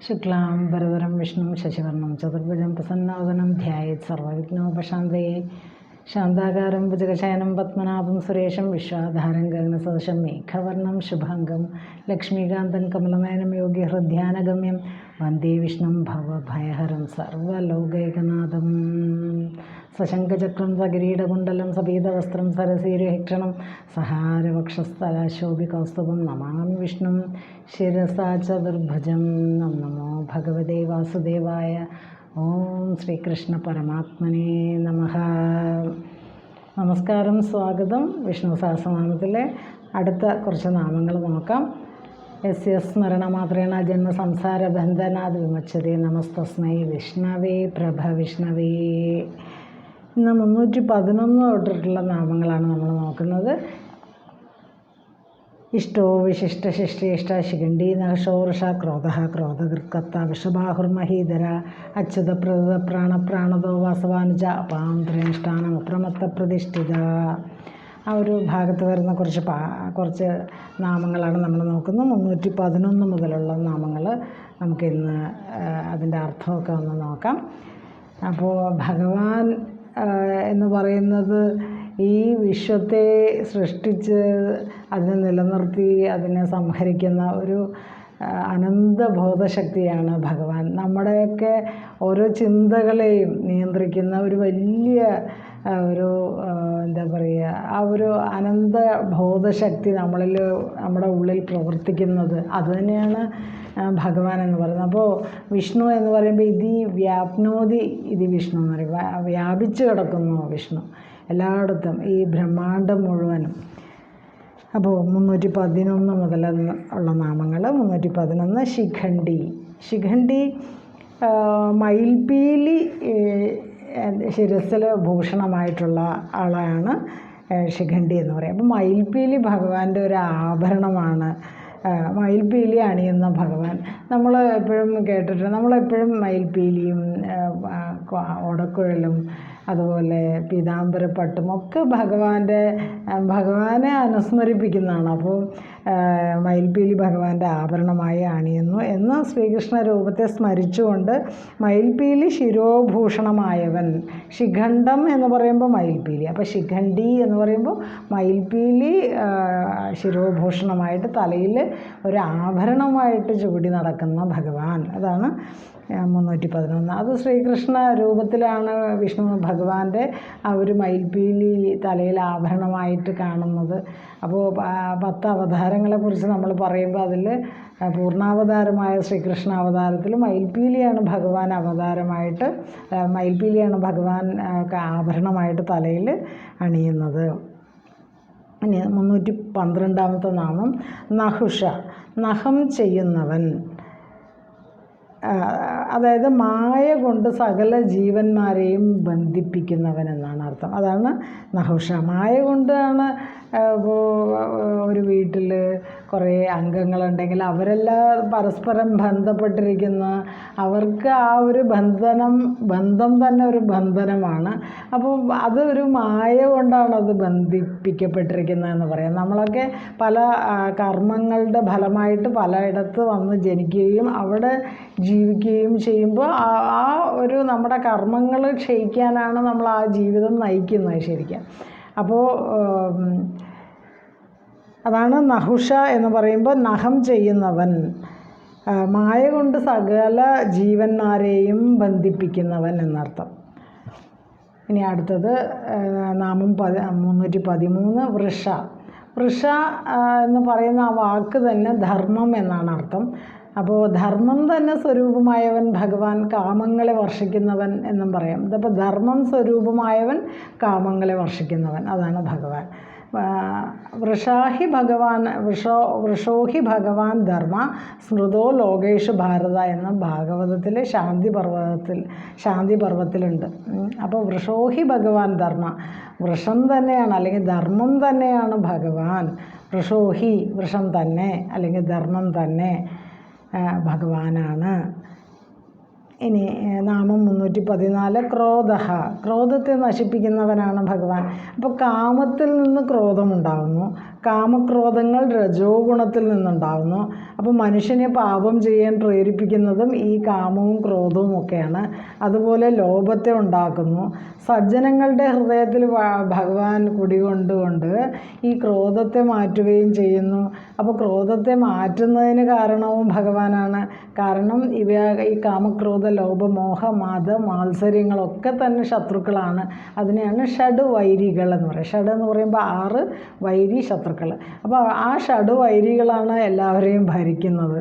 ശുക്ലാം ഭരതരം വിഷ്ണു ശശിവർണം ചതുർഭുജം പ്രസന്നവദനം ധ്യായത് സർവവിഘ്നോപശാന്തയെ ശാന്താകാരം ഭുജകശയനം പത്മനാഭം സുരേഷം വിശ്വാധാരം ഗഗനസദശം മേഘവർണം ശുഭാംഗം ലക്ഷ്മീകാന്തൻ കമലനയനം യോഗി ഹൃദ്യാനഗമ്യം വന്ദേ വിഷ്ണും ഭവഭയഹരം സർവലോകൈകനാഥം. സശങ്കചക്രം സകിരീടകുണ്ടലം സപീതവസ്ത്രം സരസീരഹിക്ഷണം സഹാരവക്ഷസ്ഥലാശോഭി കൗസ്തുഭം നമാമി വിഷ്ണു ശിരസാ ചതുർഭുജം നമോ ഭഗവതേ വാസുദേവായ ഓം ശ്രീകൃഷ്ണ പരമാത്മനെ നമഹ നമസ്കാരം സ്വാഗതം. വിഷ്ണു സഹസ്രനാമത്തിലെ അടുത്ത കുറച്ച് നാമങ്ങൾ നോക്കാം. എസ് എസ് സ്മരണമാത്രേണ ജന്മ സംസാര ബന്ധനാത് വിമച്ചതേ നമസ്തസ്മൈ വിഷ്ണവേ പ്രഭ വിഷ്ണവേ. ഇന്ന് മുന്നൂറ്റി പതിനൊന്ന് തൊട്ടിട്ടുള്ള നാമങ്ങളാണ് നമ്മൾ നോക്കുന്നത്. ഇഷ്ടോ വിശിഷ്ട ശിഷ്ടേഷ്ട ശിഖണ്ഡി നഹഷോർഷ ക്രോധ ക്രോധകൃക്കത്ത വിഷബാഹുർമഹീധര അച്യുത പ്രത പ്രാണ പ്രാണതോ വാസവാനുജ അപാന്ത്രേഷ്ടാനം അപ്രമത്ത പ്രതിഷ്ഠിത ആ ഒരു ഭാഗത്ത് വരുന്ന കുറച്ച് പാ കുറച്ച് നാമങ്ങളാണ് നമ്മൾ നോക്കുന്നത്. മുന്നൂറ്റി പതിനൊന്ന് മുതലുള്ള നാമങ്ങൾ നമുക്കിന്ന് അതിന്റെ അർത്ഥമൊക്കെ ഒന്ന് നോക്കാം. അപ്പോൾ ഭഗവാൻ എന്ന് പറയുന്നത് ഈ വിശ്വത്തെ സൃഷ്ടിച്ച് അതിനെ നിലനിർത്തി അതിനെ സംഹരിക്കുന്ന ഒരു അനന്ത ബോധശക്തിയാണ് ഭഗവാൻ. നമ്മുടെയൊക്കെ ഓരോ ചിന്തകളെയും നിയന്ത്രിക്കുന്ന ഒരു വലിയ ഒരു എന്താ പറയുക ആ ഒരു അനന്ത ബോധശക്തി നമ്മളിൽ നമ്മുടെ ഉള്ളിൽ പ്രവർത്തിക്കുന്നത് അതുതന്നെയാണ് ഭഗവാൻ എന്ന് പറയുന്നത്. അപ്പോൾ വിഷ്ണു എന്ന് പറയുമ്പോൾ ഇതി വ്യാപ്നോതി ഇതി വിഷ്ണു എന്ന് പറയും വ്യാപിച്ചു കിടക്കുന്നു വിഷ്ണു. എല്ലായിടത്തും ഈ ബ്രഹ്മാണ്ടം മുഴുവനും. അപ്പോൾ മുന്നൂറ്റി പതിനൊന്ന് മുതൽ ഉള്ള നാമങ്ങൾ മുന്നൂറ്റി പതിനൊന്ന് ശിഖണ്ഡി ശിഖണ്ഡി മയിൽപീലി ശിരസിൽ ഭൂഷണമായിട്ടുള്ള ആളാണ് ശിഖണ്ഡി എന്ന് പറയും അപ്പോൾ മയിൽപീലി ഭഗവാന്റെ ഒരു ആഭരണമാണ്. മയിൽപീലി അണിയുന്ന ഭഗവാൻ. നമ്മൾ എപ്പോഴും കേട്ടിട്ടുണ്ട് നമ്മളെപ്പോഴും മയിൽപീലിയും ഓടക്കുഴലും അതുപോലെ പീതാംബരപ്പട്ടും ഒക്കെ ഭഗവാന്റെ ഭഗവാനെ അനുസ്മരിപ്പിക്കുന്നതാണ്. അപ്പോൾ മയിൽപീലി ഭഗവാന്റെ ആഭരണമായി അണിയുന്നു എന്ന് ശ്രീകൃഷ്ണ രൂപത്തെ സ്മരിച്ചുകൊണ്ട് മയിൽപീലി ശിരോഭൂഷണമായവൻ ശിഖണ്ഡം എന്ന് പറയുമ്പോൾ മയിൽപീലി. അപ്പോൾ ശിഖണ്ഡി എന്ന് പറയുമ്പോൾ മയിൽപീലി ശിരോഭൂഷണമായിട്ട് തലയിൽ ഒരു ആഭരണമായിട്ട് ചൂടി നടക്കുന്ന ഭഗവാൻ. അതാണ് മുന്നൂറ്റി പതിനൊന്ന് അത് ശ്രീകൃഷ്ണ രൂപത്തിലാണ് വിഷ്ണു ഭഗവാന്റെ ആ ഒരു മയിൽപീലി തലയിൽ ആഭരണമായിട്ട് കാണുന്നത്. അപ്പോൾ പത്ത് അവതാരങ്ങളെക്കുറിച്ച് നമ്മൾ പറയുമ്പോൾ അതിൽ പൂർണാവതാരമായ ശ്രീകൃഷ്ണ അവതാരത്തിൽ മയിൽപീലിയാണ് ഭഗവാൻ അവതാരമായിട്ട് മയിൽപീലിയാണ് ഭഗവാൻ ആഭരണമായിട്ട് തലയിൽ അണിയുന്നത്. ഇനി മുന്നൂറ്റി പന്ത്രണ്ടാമത്തെ നാമം നഹുഷ. നഹം ചെയ്യുന്നവൻ. അതായത് മായ കൊണ്ട് സകല ജീവന്മാരെയും ബന്ധിപ്പിക്കുന്നവൻ എന്നാണ് അർത്ഥം. അതാണ് നഹുഷ. മായ കൊണ്ടാണ് ഒരു വീട്ടിൽ കുറേ അംഗങ്ങളുണ്ടെങ്കിൽ അവരെല്ലാം പരസ്പരം ബന്ധപ്പെട്ടിരിക്കുന്ന അവർക്ക് ആ ഒരു ബന്ധനം ബന്ധം തന്നെ ഒരു ബന്ധനമാണ്. അപ്പോൾ അത് ഒരു മായ കൊണ്ടാണ് അത് ബന്ധിപ്പിക്കപ്പെട്ടിരിക്കുന്നതെന്ന് പറയാം. നമ്മളൊക്കെ പല കർമ്മങ്ങളുടെ ഫലമായിട്ട് പലയിടത്ത് വന്ന് ജനിക്കുകയും അവിടെ ജീവിക്കുകയും ചെയ്യുമ്പോൾ ആ ഒരു നമ്മുടെ കർമ്മങ്ങൾ ക്ഷയിക്കാനാണ് നമ്മൾ ആ ജീവിതം നയിക്കുന്നത് ശരിക്കും. അപ്പോൾ അതാണ് നഹുഷ എന്ന് പറയുമ്പോൾ നഹം ചെയ്യുന്നവൻ. മായ കൊണ്ട് സകല ജീവന്മാരെയും ബന്ധിപ്പിക്കുന്നവൻ എന്നർത്ഥം. ഇനി അടുത്തത് നാമം പതി മുന്നൂറ്റി പതിമൂന്ന് വൃഷ. വൃഷ എന്ന് പറയുന്ന ആ വാക്ക് തന്നെ ധർമ്മം എന്നാണ് അർത്ഥം. അപ്പോൾ ധർമ്മം തന്നെ സ്വരൂപമായവൻ ഭഗവാൻ കാമങ്ങളെ വർഷിക്കുന്നവൻ എന്നും പറയാം. ഇതിപ്പോൾ ധർമ്മം സ്വരൂപമായവൻ കാമങ്ങളെ വർഷിക്കുന്നവൻ. അതാണ് ഭഗവാൻ. വൃഷാഹി ഭഗവാൻ വൃഷോ വൃഷോഹി ഭഗവാൻ ധർമ്മ സ്മൃതോ ലോകേഷ് ഭാരത എന്ന ഭാഗവതത്തിലെ ശാന്തി പർവതത്തിൽ ശാന്തി പർവത്തിലുണ്ട് അപ്പോൾ വൃഷോഹി ഭഗവാൻ ധർമ്മ വൃഷം തന്നെയാണ് അല്ലെങ്കിൽ ധർമ്മം തന്നെയാണ് ഭഗവാൻ. വൃഷോഹി വൃഷം തന്നെ അല്ലെങ്കിൽ ധർമ്മം തന്നെ ഭഗവാനാണ്. ഇനി നാമം മുന്നൂറ്റി പതിനാല് ക്രോധ ക്രോധത്തെ നശിപ്പിക്കുന്നവനാണ് ഭഗവാൻ. അപ്പോൾ കാമത്തിൽ നിന്ന് ക്രോധമുണ്ടാകുന്നു കാമക്രോധങ്ങൾ രജോ ഗുണത്തിൽ നിന്നുണ്ടാകുന്നു അപ്പോൾ മനുഷ്യനെ പാപം ചെയ്യാൻ പ്രേരിപ്പിക്കുന്നതും ഈ കാമവും ക്രോധവും ഒക്കെയാണ്. അതുപോലെ ലോഭത്തെ ഉണ്ടാക്കുന്നു. സജ്ജനങ്ങളുടെ ഹൃദയത്തിൽ ഭഗവാൻ കുടികൊണ്ടുകൊണ്ട് ഈ ക്രോധത്തെ മാറ്റുകയും ചെയ്യുന്നു. അപ്പോൾ ക്രോധത്തെ മാറ്റുന്നതിന് കാരണവും ഭഗവാനാണ്. കാരണം ഇവ ഈ കാമക്രോധ ലോഭമോഹ മത മാത്സര്യങ്ങളൊക്കെ തന്നെ ശത്രുക്കളാണ്. അതിനെയാണ് ഷഡ് വൈരികൾ എന്ന് പറയുന്നത് ഷഡ് എന്ന് പറയുമ്പോൾ ആറ് വൈരി ശത്രുക്കൾ. അപ്പോൾ ആ ഷഡ് വൈരികളാണ് എല്ലാവരെയും ഭരിക്കുന്നത്.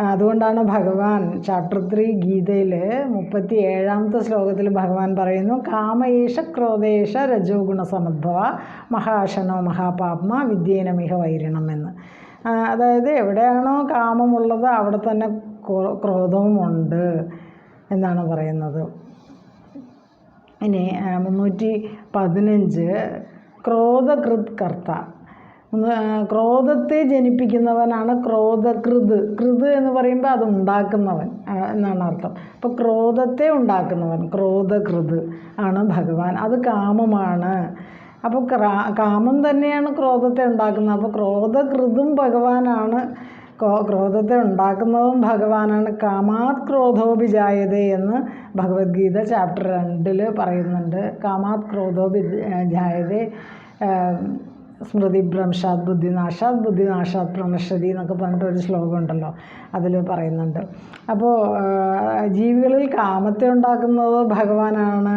അതുകൊണ്ടാണ് ഭഗവാൻ ചാപ്റ്റർ ത്രീ ഗീതയിൽ മുപ്പത്തി ഏഴാമത്തെ ശ്ലോകത്തിൽ ഭഗവാൻ പറയുന്നു കാമയേഷ ക്രോധേഷ രജോ ഗുണസമുദ്ഭവ മഹാശനോ മഹാപാപ്മ വിദ്യേനമിഹ വൈരണം എന്ന്. അതായത് എവിടെയാണോ കാമമുള്ളത് അവിടെ തന്നെ ക്രോധവുമുണ്ട് എന്നാണ് പറയുന്നത്. ഇനി മുന്നൂറ്റി പതിനഞ്ച് ക്രോധകൃത് കർത്ത ക്രോധത്തെ ജനിപ്പിക്കുന്നവനാണ് ക്രോധകൃത്. കൃത് എന്ന് പറയുമ്പോൾ അത് ഉണ്ടാക്കുന്നവൻ എന്നാണ് അർത്ഥം. അപ്പോൾ ക്രോധത്തെ ഉണ്ടാക്കുന്നവൻ ക്രോധകൃത് ആണ് ഭഗവാൻ. അത് കാമമാണ്. അപ്പോൾ കാമം തന്നെയാണ് ക്രോധത്തെ ഉണ്ടാക്കുന്നത്. അപ്പോൾ ക്രോധകൃതും ഭഗവാനാണ് ക്രോധത്തെ ഉണ്ടാക്കുന്നതും ഭഗവാനാണ് കാമാത് ക്രോധോപി ജായതേ എന്ന് ഭഗവത്ഗീത ചാപ്റ്റർ രണ്ടിൽ പറയുന്നുണ്ട്. കാമാത് ക്രോധോപി ജായതേ സ്മൃതി ഭ്രംശാത് ബുദ്ധിനാശാത് ബുദ്ധിനാശാത് പ്രണശതി എന്നൊക്കെ പറഞ്ഞിട്ട് ഒരു ശ്ലോകം ഉണ്ടല്ലോ അതിൽ പറയുന്നുണ്ട്. അപ്പോൾ ജീവികളിൽ കാമത്തെ ഉണ്ടാക്കുന്നത് ഭഗവാനാണ്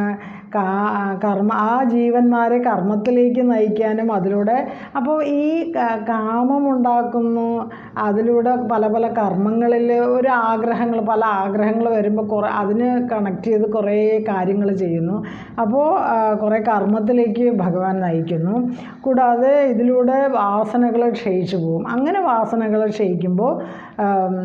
കർമ്മ ആ ജീവന്മാരെ കർമ്മത്തിലേക്ക് നയിക്കാനും അതിലൂടെ അപ്പോൾ ഈ ക- കാമം ഉണ്ടാക്കുന്നു. അതിലൂടെ പല പല കർമ്മങ്ങളിൽ ഒരു ആഗ്രഹങ്ങൾ പല ആഗ്രഹങ്ങൾ വരുമ്പോൾ കുറേ അതിന് കണക്ട് ചെയ്ത് കുറേ കാര്യങ്ങൾ ചെയ്യുന്നു. അപ്പോൾ കുറേ കർമ്മത്തിലേക്ക് ഭഗവാൻ നയിക്കുന്നു. കൂടാതെ ഇതിലൂടെ വാസനകൾ ക്ഷയിച്ചു പോകും. അങ്ങനെ വാസനകൾ ക്ഷയിക്കുമ്പോൾ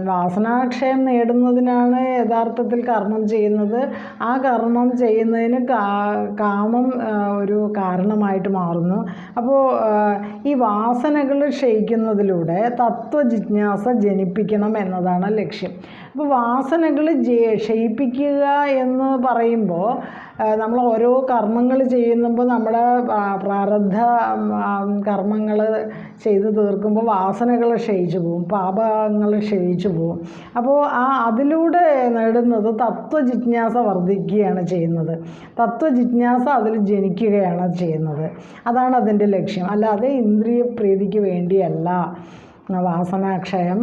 വാസനാക്ഷയം നേടുന്നതിനാണ് യഥാർത്ഥത്തിൽ കർമ്മം ചെയ്യുന്നത്. ആ കർമ്മം ചെയ്യുന്നതിന് കാ- കാമം ഒരു കാരണമായിട്ട് മാറുന്നു. അപ്പോൾ ഈ വാസനകൾ ക്ഷയിക്കുന്നതിലൂടെ തത്വജിജ്ഞാസ ജനിപ്പിക്കണം എന്നതാണ് ലക്ഷ്യം. അപ്പോൾ വാസനകൾ ക്ഷയിപ്പിക്കുക എന്ന് പറയുമ്പോൾ നമ്മൾ ഓരോ കർമ്മങ്ങൾ ചെയ്യുമ്പോൾ നമ്മുടെ പ്രാരബ്ധ കർമ്മങ്ങൾ ചെയ്ത് തീർക്കുമ്പോൾ വാസനകൾ ക്ഷയിച്ചു പോകും പാപങ്ങൾ ക്ഷയിച്ചു പോകും അപ്പോൾ ആ അതിലൂടെ നേടുന്നത് തത്വജിജ്ഞാസ വർദ്ധിക്കുകയാണ് ചെയ്യുന്നത്. തത്വജിജ്ഞാസ അതിൽ ജനിക്കുകയാണ് ചെയ്യുന്നത്. അതാണ് അതിന്റെ ലക്ഷ്യം. അല്ലാതെ ഇന്ദ്രിയ പ്രീതിക്ക് വേണ്ടിയല്ല. വാസനാക്ഷയം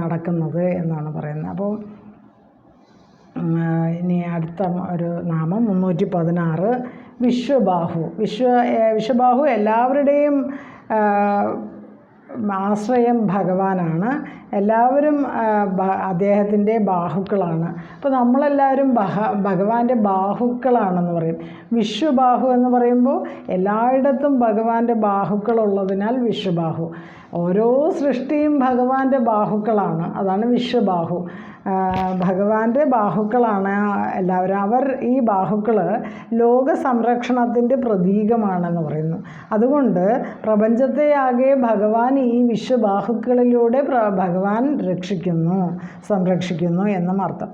നടക്കുന്നത് എന്നാണ് പറയുന്നത്. അപ്പോൾ ഇനി അടുത്ത ഒരു നാമം മുന്നൂറ്റി പതിനാറ് വിശ്വബാഹു. വിശ്വ വിശ്വബാഹു എല്ലാവരുടെയും ആശ്രയം ഭഗവാനാണ്. എല്ലാവരും അദ്ദേഹത്തിന്റെ ബാഹുക്കളാണ്. അപ്പോൾ നമ്മളെല്ലാവരും ബഹ ഭഗവാന്റെ ബാഹുക്കളാണെന്ന് പറയും. വിശ്വബാഹു എന്ന് പറയുമ്പോൾ എല്ലായിടത്തും ഭഗവാന്റെ ബാഹുക്കളുള്ളതിനാൽ വിശ്വബാഹു. ഓരോ സൃഷ്ടിയും ഭഗവാന്റെ ബാഹുക്കളാണ്. അതാണ് വിശ്വബാഹു. ഭഗവാന്റെ ബാഹുക്കളാണ് എല്ലാവരും. അവർ ഈ ബാഹുക്കൾ ലോക സംരക്ഷണത്തിന്റെ പ്രതീകമാണെന്ന് പറയുന്നു. അതുകൊണ്ട് പ്രപഞ്ചത്തെ ആകെ ഭഗവാൻ ഈ വിശ്വബാഹുക്കളിലൂടെ പ്ര ഭഗവാൻ രക്ഷിക്കുന്നു സംരക്ഷിക്കുന്നു എന്നും അർത്ഥം.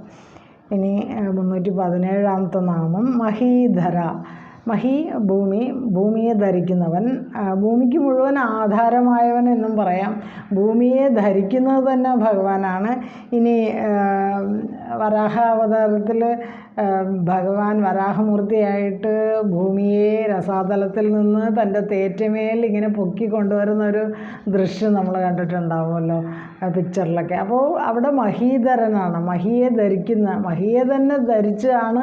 ഇനി മുന്നൂറ്റി പതിനേഴാമത്തെ നാമം മഹീധര. മഹി ഭൂമി ഭൂമിയെ ധരിക്കുന്നവൻ ഭൂമിക്ക് മുഴുവൻ ആധാരമായവൻ എന്നും പറയാം. ഭൂമിയെ ധരിക്കുന്നത് തന്നെ ഭഗവാനാണ്. ഇനി വരാഹ അവതാരത്തിൽ ഭഗവാൻ വരാഹമൂർത്തിയായിട്ട് ഭൂമിയെ രസാതലത്തിൽ നിന്ന് തന്റെ തേറ്റമേൽ ഇങ്ങനെ പൊക്കി കൊണ്ടുവരുന്ന ഒരു ദൃശ്യം നമ്മൾ കണ്ടിട്ടുണ്ടാവുമല്ലോ. പിക്ചറിലൊക്കെ അപ്പോൾ അവിടെ മഹീധരനാണ്. മഹിയെ ധരിക്കുന്ന മഹിയെ തന്നെ ധരിച്ചാണ്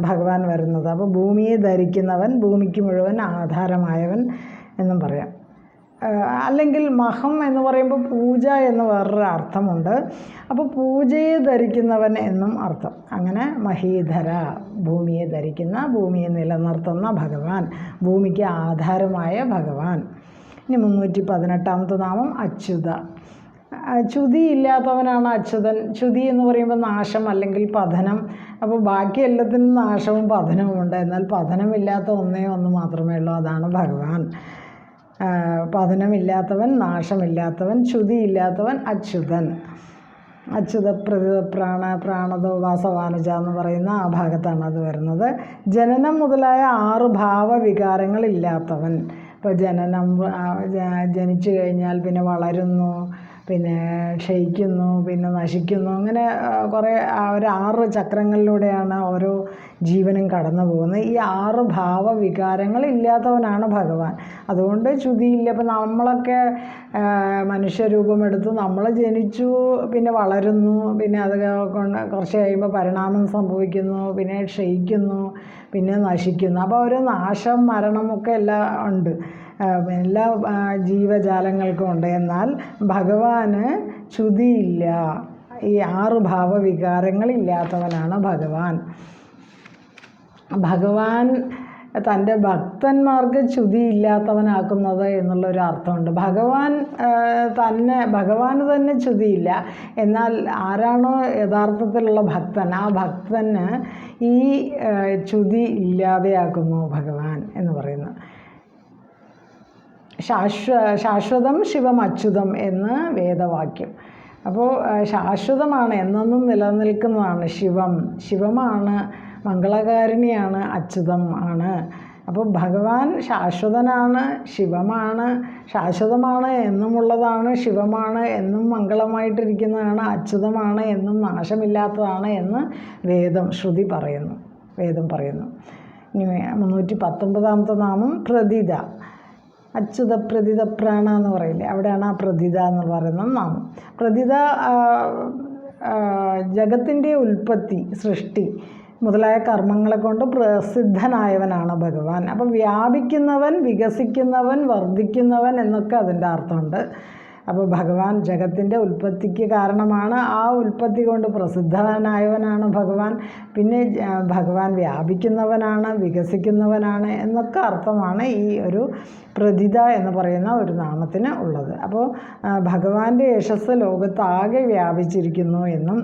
ഭഗവാൻ വരുന്നത്. അപ്പോൾ ഭൂമിയെ ധരിക്കുന്നവൻ ഭൂമിക്ക് മുഴുവൻ ആധാരമായവൻ എന്നും പറയാം. അല്ലെങ്കിൽ മഹം എന്ന് പറയുമ്പോൾ പൂജ എന്ന് വേറൊരു അർത്ഥമുണ്ട്. അപ്പോൾ പൂജയെ ധരിക്കുന്നവൻ എന്നും അർത്ഥം. അങ്ങനെ മഹീധര ഭൂമിയെ ധരിക്കുന്ന ഭൂമിയെ നിലനിർത്തുന്ന ഭഗവാൻ ഭൂമിക്ക് ആധാരമായ ഭഗവാൻ. ഇനി മുന്നൂറ്റി പതിനെട്ടാമത്തെ നാമം അച്യുത. ചുതി ഇല്ലാത്തവനാണ് അച്യുതൻ. ചുതി എന്ന് പറയുമ്പോൾ നാശം അല്ലെങ്കിൽ പതനം. അപ്പോൾ ബാക്കി എല്ലാത്തിനും നാശവും പതനവും ഉണ്ട്. എന്നാൽ പതനമില്ലാത്ത ഒന്നേ ഒന്ന് മാത്രമേ ഉള്ളൂ. അതാണ് ഭഗവാൻ. പതനമില്ലാത്തവൻ നാശമില്ലാത്തവൻ ചുതിയില്ലാത്തവൻ അച്യുതൻ. അച്യുത പ്രതി പ്രാണ പ്രാണതോ വാസവാനുജ എന്ന് പറയുന്ന ആ ഭാഗത്താണ് അത് വരുന്നത്. ജനനം മുതലായ ആറ് ഭാവവികാരങ്ങളില്ലാത്തവൻ ഇപ്പോൾ ജനനം ജനിച്ചു കഴിഞ്ഞാൽ പിന്നെ വളരുന്നു. പിന്നെ ക്ഷയിക്കുന്നു പിന്നെ നശിക്കുന്നു. അങ്ങനെ കുറേ ഒരു ആറ് ചക്രങ്ങളിലൂടെയാണ് ഓരോ ജീവനും കടന്നു പോകുന്നത്. ഈ ആറ് ഭാവവികാരങ്ങൾ ഇല്ലാത്തവനാണ് ഭഗവാൻ. അതുകൊണ്ട് ചുതിയില്ല ഇപ്പം നമ്മളൊക്കെ മനുഷ്യരൂപമെടുത്ത് നമ്മൾ ജനിച്ചു പിന്നെ വളരുന്നു പിന്നെ അത് കുറച്ച് കഴിയുമ്പോൾ പരിണാമം സംഭവിക്കുന്നു പിന്നെ ക്ഷയിക്കുന്നു പിന്നെ നശിക്കുന്നു. അപ്പോൾ ഒരു നാശം മരണമൊക്കെ എല്ലാം ഉണ്ട്. എല്ലാ ജീവജാലങ്ങൾക്കും ഉണ്ട്. എന്നാൽ ഭഗവാന് ചുതിയില്ല ഈ ആറ് ഭാവവികാരങ്ങളില്ലാത്തവനാണ് ഭഗവാൻ. ഭഗവാൻ തന്റെ ഭക്തന്മാർക്ക് ചുതിയില്ലാത്തവനാക്കുന്നത് എന്നുള്ളൊരു അർത്ഥമുണ്ട്. ഭഗവാൻ തന്നെ ഭഗവാന് തന്നെ ചുതിയില്ല. എന്നാൽ ആരാണോ യഥാർത്ഥത്തിലുള്ള ഭക്തൻ ആ ഭക്തന് ഈ ചുതി ഇല്ലാതെയാക്കുന്നു ഭഗവാൻ എന്ന് പറയുന്നു. ശാശ്വ ശാശ്വതം ശിവം അച്യുതം എന്ന് വേദവാക്യം. അപ്പോൾ ശാശ്വതമാണ് എന്നെന്നും നിലനിൽക്കുന്നതാണ് ശിവം. ശിവമാണ് മംഗളകാരിണിയാണ് അച്യുതം ആണ്. അപ്പോൾ ഭഗവാൻ ശാശ്വതനാണ് ശിവമാണ് ശാശ്വതമാണ് എന്നുമുള്ളതാണ് ശിവമാണ് എന്നും മംഗളമായിട്ടിരിക്കുന്നതാണ് അച്യുതമാണ് എന്നും നാശമില്ലാത്തതാണ് എന്ന് വേദം ശ്രുതി പറയുന്നു. വേദം പറയുന്നു. മുന്നൂറ്റി പത്തൊമ്പതാമത്തെ നാമം പ്രതിത അച്യുത പ്രതിത പ്രാണ എന്ന് പറയില്ലേ? അവിടെയാണ് ആ പ്രതിത എന്ന് പറയുന്ന നാമം. പ്രതിത ജഗത്തിന്റെ ഉൽപ്പത്തി സൃഷ്ടി മുതലായ കർമ്മങ്ങളെ കൊണ്ട് പ്രസിദ്ധനായവനാണ് ഭഗവാൻ. അപ്പം വ്യാപിക്കുന്നവൻ വികസിക്കുന്നവൻ വർദ്ധിക്കുന്നവൻ എന്നൊക്കെ അതിന്റെ അർത്ഥമുണ്ട്. അപ്പോൾ ഭഗവാൻ ജഗത്തിന്റെ ഉൽപ്പത്തിക്ക് കാരണമാണ് ആ ഉൽപ്പത്തി കൊണ്ട് പ്രസിദ്ധനായവനാണ് ഭഗവാൻ. പിന്നെ ഭഗവാൻ വ്യാപിക്കുന്നവനാണ് വികസിക്കുന്നവനാണ് എന്നൊക്കെ അർത്ഥമാണ് ഈ ഒരു പ്രതിത എന്ന് പറയുന്ന ഒരു നാമത്തിന് ഉള്ളത്. അപ്പോൾ ഭഗവാന്റെ യശസ് ലോകത്താകെ വ്യാപിച്ചിരിക്കുന്നു എന്നും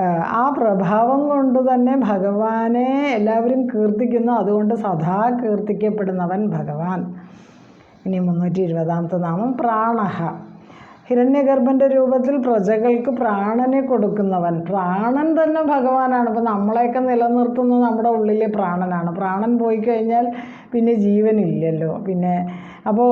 ആ, പ്രഭാവം കൊണ്ട് തന്നെ ഭഗവാനെ എല്ലാവരും കീർത്തിക്കുന്നു. അതുകൊണ്ട് സദാ കീർത്തിക്കപ്പെടുന്നവൻ ഭഗവാൻ. ഇനി മുന്നൂറ്റി ഇരുപതാമത്തെ നാമം പ്രാണഹ. ഹിരണ്യഗർഭന്റെ രൂപത്തിൽ പ്രജകൾക്ക് പ്രാണനെ കൊടുക്കുന്നവൻ. പ്രാണൻ തന്നെ ഭഗവാനാണ്. ഇപ്പം നമ്മളെയൊക്കെ നിലനിർത്തുന്നത് നമ്മുടെ ഉള്ളിലെ പ്രാണനാണ്. പ്രാണൻ പോയി കഴിഞ്ഞാൽ പിന്നെ ജീവനില്ലല്ലോ. പിന്നെ അപ്പോൾ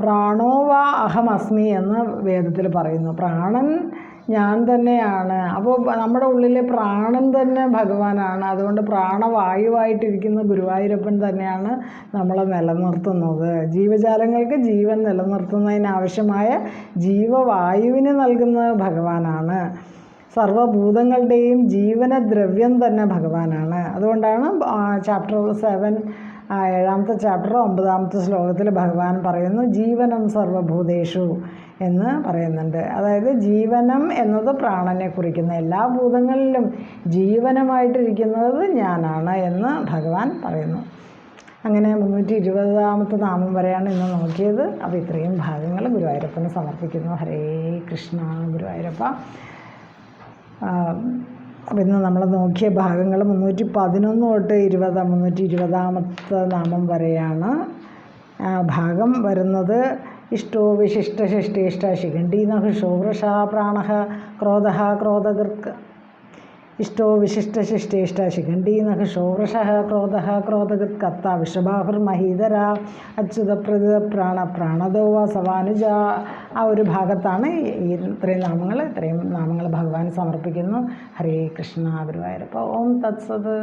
പ്രാണോവ അഹമസ്മി എന്ന് വേദത്തിൽ പറയുന്നു. പ്രാണൻ ഞാൻ തന്നെയാണ്. അപ്പോൾ നമ്മുടെ ഉള്ളിലെ പ്രാണൻ തന്നെ ഭഗവാനാണ്. അതുകൊണ്ട് പ്രാണവായുവായിട്ടിരിക്കുന്ന ഗുരുവായൂരപ്പൻ തന്നെയാണ് നമ്മളെ നിലനിർത്തുന്നത്. ജീവജാലങ്ങൾക്ക് ജീവൻ നിലനിർത്തുന്നതിനാവശ്യമായ ജീവവായുവിന് നൽകുന്ന ഭഗവാനാണ്. സർവഭൂതങ്ങളുടെയും ജീവനദ്രവ്യം തന്നെ ഭഗവാനാണ്. അതുകൊണ്ടാണ് ചാപ്റ്റർ സെവൻ ഏഴാമത്തെ ചാപ്റ്റർ ഒമ്പതാമത്തെ ശ്ലോകത്തിൽ ഭഗവാൻ പറയുന്നു ജീവനം സർവഭൂതേഷു എന്ന് പറയുന്നുണ്ട്. അതായത് ജീവനം എന്നത് പ്രാണനെ കുറിക്കുന്ന എല്ലാ ഭൂതങ്ങളിലും ജീവനമായിട്ടിരിക്കുന്നത് ഞാനാണ് എന്ന് ഭഗവാൻ പറയുന്നു. അങ്ങനെ മുന്നൂറ്റി ഇരുപതാമത്തെ നാമം വരെയാണ് ഇന്ന് നോക്കിയത്. അപ്പോൾ ഇത്രയും ഭാഗങ്ങൾ ഗുരുവായൂരപ്പന് സമർപ്പിക്കുന്നു. ഹരേ കൃഷ്ണ ഗുരുവായൂരപ്പ. അപ്പം ഇന്ന് നമ്മൾ നോക്കിയ ഭാഗങ്ങൾ മുന്നൂറ്റി പതിനൊന്ന് തൊട്ട് ഇരുപത് മുന്നൂറ്റി ഇരുപതാമത്തെ നാമം വരെയാണ്. ആ ഭാഗം വരുന്നത് ഇഷ്ടോ വിശിഷ്ട ശിഷ്ടേഷ്ട ശിഖണ്ഡീനഹ ശോവൃഷ പ്രാണ ക്രോധ ക്രോധകൃത് ഇഷ്ടോ വിശിഷ്ട ശിഷ്ടേഷ്ട ശിഖണ്ഡീനഹ ഷോറഷ ക്രോധ ക്രോധകൃത് കത്ത വിഷബാഹുർമഹീധര അച്യുത പ്രതിത പ്രാണ പ്രാണദോ സവാനുജ. ആ ഒരു ഭാഗത്താണ് ഈ ഇത്രയും നാമങ്ങൾ ഇത്രയും നാമങ്ങൾ ഭഗവാൻ സമർപ്പിക്കുന്നു. ഹരേ കൃഷ്ണ ഗുരുവായൂരപ്പ. ഓം തത്സത്.